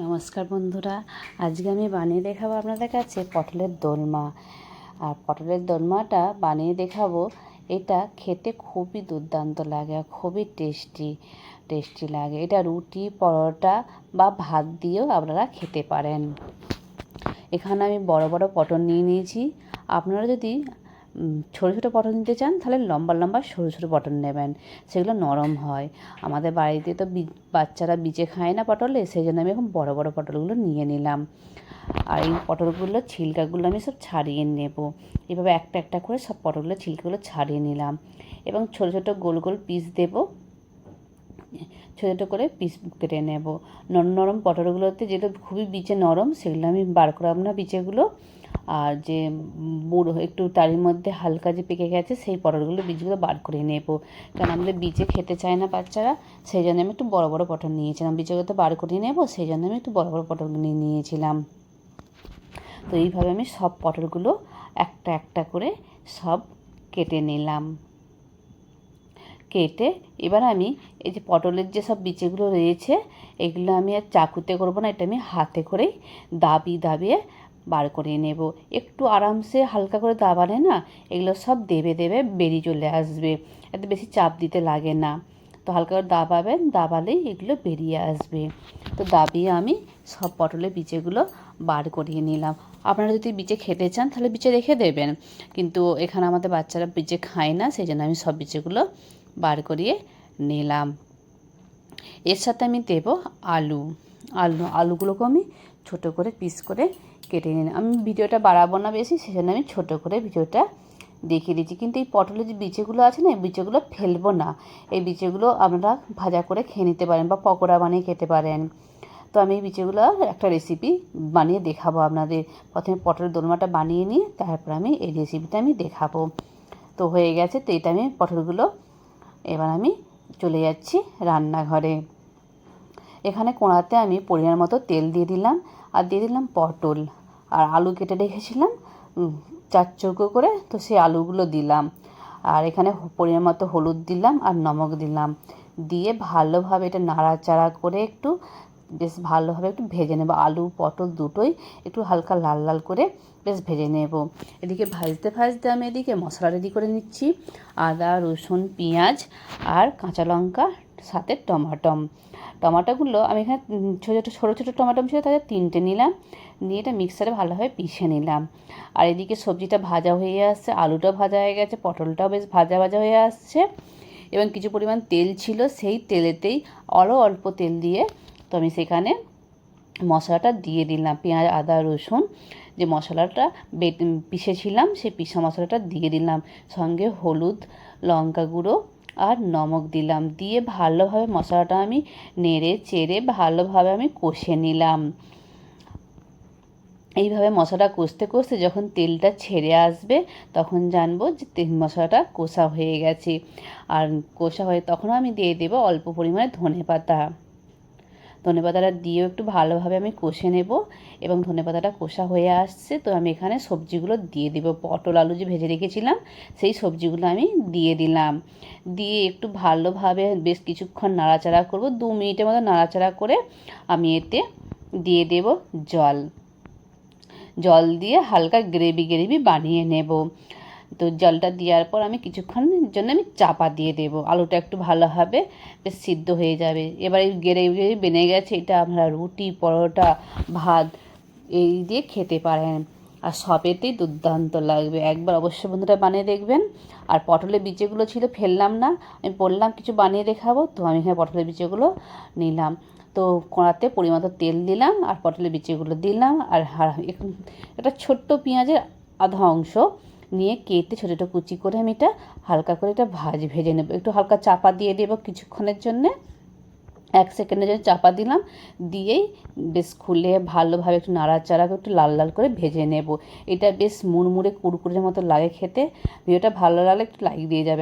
নমস্কার বন্ধুরা, আজকে আমি বানিয়ে দেখাবো আপনাদের কাছে পটলের দোলমা। আর পটলের দোলমাটা বানিয়ে দেখাবো, এটা খেতে খুবই দুর্দান্ত লাগে আর খুবই টেস্টি টেস্টি লাগে। এটা রুটি, পরোটা বা ভাত দিয়েও আপনারা খেতে পারেন। এখানে আমি বড় বড় পটল নিয়ে নিয়েছি। আপনারা যদি ছোটো ছোটো পটল নিতে চান, তাহলে লম্বা লম্বা সরু সরু পটল নেবেন। সেগুলো নরম হয়। আমাদের বাড়িতে তো বাচ্চারা বিচে খায় না পটলে সেই জন্য আমি এখন বড় বড় পটলগুলো নিয়ে নিলাম। আর এই পটলগুলো, ছিলকাগুলো আমি সব ছাড়িয়ে নেব। এভাবে একটা একটা করে সব পটলগুলো, ছিলকাগুলো ছাড়িয়ে নিলাম। এবং ছোটো ছোটো গোল গোল পিস দেবো। ছোটো ছোটো করে পিস কেটে নেব। নরম পটলগুলোতে যেটা খুবই বিচে নরম, সেগুলো আমি বার করলাম না বিচেগুলো। আর যে বুড়ো একটু তারই মধ্যে হালকা যে পেকে গেছে, সেই পটলগুলো বীজগুলো বার করে নেব। কারণ আমাদের বীজে খেতে চায় না বাচ্চারা, সেই জন্য আমি একটু বড় বড় পটল নিয়েছিলাম। বীজগুলো তো বার করে নেব, সেই জন্য আমি একটু বড় বড় পটল নিয়ে নিয়েছিলাম। তো এইভাবে আমি সব পটলগুলো একটা একটা করে সব কেটে নিলাম। কেটে এবার আমি এই যে পটলের যে সব বিচিগুলো রয়েছে, এগুলো আমি আর চাকুতে করব না, এটা আমি হাতে করেই দাবি দাবিয়ে বার করে নেব। একটু আরামসে হালকা করে দাবালে না, এগুলো সব দেবে দেবে বেরিয়ে চলে আসবে। এত বেশি চাপ দিতে লাগে না। তো হালকা করে দাবাবেন, দাবালেই এগুলো বেরিয়ে আসবে। তো দাবিয়ে আমি সব পটলের বিচেগুলো বার করিয়ে নিলাম। আপনারা যদি বিচে খেতে চান, তাহলে বিচে রেখে দেবেন। কিন্তু এখানে আমাদের বাচ্চারা বিচে খায় না, সেই জন্য আমি সব বিচেগুলো বার করিয়ে নিলাম। এর সাথে আমি দেব আলু। আলু আলুগুলোকে আমি ছোটো করে পিস করে কেটে নিলাম। আমি ভিডিওটা বাড়াবো না বেশি, সেজন্য আমি ছোটো করে ভিডিওটা দেখিয়ে দিচ্ছি। কিন্তু এই পটলের যে বিচেগুলো আছে না, এই বিচেগুলো ফেলব না। এই বিচেগুলো আপনারা ভাজা করে খেয়ে নিতে পারেন বা পকোড়া বানিয়ে খেতে পারেন। তো আমি এই বিচেগুলো একটা রেসিপি বানিয়ে দেখাবো আপনাদের। প্রথমে পটলের দোলমাটা বানিয়ে নিয়ে, তারপর আমি এই রেসিপিটা আমি দেখাবো। তো হয়ে গেছে, তো এটা আমি পটলগুলো এবার আমি চলে যাচ্ছি রান্নাঘরে। এখানে কোড়াতে আমি পরিমাণ মতো তেল দিয়ে দিলাম আর দিয়ে দিলাম পটল। আর আলু কেটে রেখেছিলাম চার চৌকো করে তো সেই আলুগুলো দিলাম। আর এখানে পরিমাণ মতো হলুদ দিলাম আর নমক দিলাম। দিয়ে ভালোভাবে এটা নাড়াচাড়া করে একটু বেশ ভালোভাবে একটু ভেজে নেব। আলু, পটল দুটোই একটু হালকা লাল লাল করে বেশ ভেজে নেব। এদিকে ভাজতে ভাজতে আমি এদিকে মশলা রেডি করে নিচ্ছি। আদা, রসুন, পেঁয়াজ আর কাঁচা লঙ্কা সাথে টমাটম। টমাটোগুলো আমি এখানে ছোটো ছোটো ছোটো ছোটো টমাটম ছিল তাদের তিনটে নিলাম। নিয়ে এটা মিক্সারে ভালোভাবে পিষে নিলাম। আর এদিকে সবজিটা ভাজা হয়ে আসছে আলুটাও ভাজা হয়ে গেছে, পটলটাও বেশ ভাজা ভাজা হয়ে আসছে। এবং কিছু পরিমাণ তেল ছিল, সেই তেলেতেই আরও অল্প তেল দিয়ে তো আমি সেখানে মশলাটা দিয়ে দিলাম, পেঁয়াজ, আদা, রসুন, যে মশলাটা পিষেছিলাম সেই পিষা মশলাটা দিয়ে দিলাম, সঙ্গে হলুদ, লঙ্কা গুঁড়ো আর নমক দিলাম, দিয়ে ভালোভাবে মশলাটা আমি নেড়ে চেড়ে ভালোভাবে আমি কষে নিলাম। এইভাবে মশলাটা কষতে কষতে যখন তেলটা ছেড়ে আসবে তখন জানব যে তেল মশলাটা কষা হয়ে গেছে। আর কষা হয়ে তখনও আমি দিয়ে দেবো অল্প পরিমাণে ধনে পাতা ধনে পাতাটা দিয়েও একটু ভালোভাবে আমি কষে নেব এবং ধনে পাতাটা কষা হয়ে আসছে, তো আমি এখানে সবজিগুলো দিয়ে দেবো। পটল, আলু যে ভেজে রেখেছিলাম, সেই সবজিগুলো আমি দিয়ে দিলাম। দিয়ে একটু ভালোভাবে বেশ কিছুক্ষণ নাড়াচাড়া করব। দু মিনিটের মতো নাড়াচাড়া করে আমি এতে দিয়ে দেব জল। জল দিয়ে হালকা গ্রেভি গ্রেভি বানিয়ে নেব। তো জলটা দেওয়ার পর আমি কিছুক্ষণের জন্য আমি চাপা দিয়ে দেবো। আলুটা একটু ভালোভাবে বেশ সিদ্ধ হয়ে যাবে। এবার এই গ্রেভি বেনে গেছে, এটা আপনারা রুটি, পরোটা, ভাত, এই দিয়ে খেতে পারেন। আর সবেতেই দুর্দান্ত লাগবে। একবার অবশ্যই বন্ধুরা বানিয়ে দেখবেন। আর পটলের বীজগুলো ছিল, ফেললাম না। আমি বললাম, কিছু বানিয়ে দেখাবো? তো আমি এখানে পটলের বীজগুলো নিলাম। তো কড়াতে পরিমাণ তেল দিলাম আর পটলের বিচিগুলো দিলাম। আর একটা ছোট্ট পেঁয়াজের আধা অংশ। নিয়ে কেটে ছোটো ছোটো কুচি করে আমি এটা হালকা করে এটা ভাজ ভেজে নেব। একটু হালকা চাপা দিয়ে দেবো কিছুক্ষণের জন্যে। এক সেকেন্ডের জন্য চাপা দিলাম। দিয়েই বেশ খুলে ভালোভাবে একটু নাড়াচাড়া করে একটু লাল লাল করে ভেজে নেব। এটা বেশ মুড়মুড়ে কুড়কুড়ের মতো লাগে খেতে। ভিডিওটা ভালো লাগলে একটু লাইক দিয়ে যাবেন।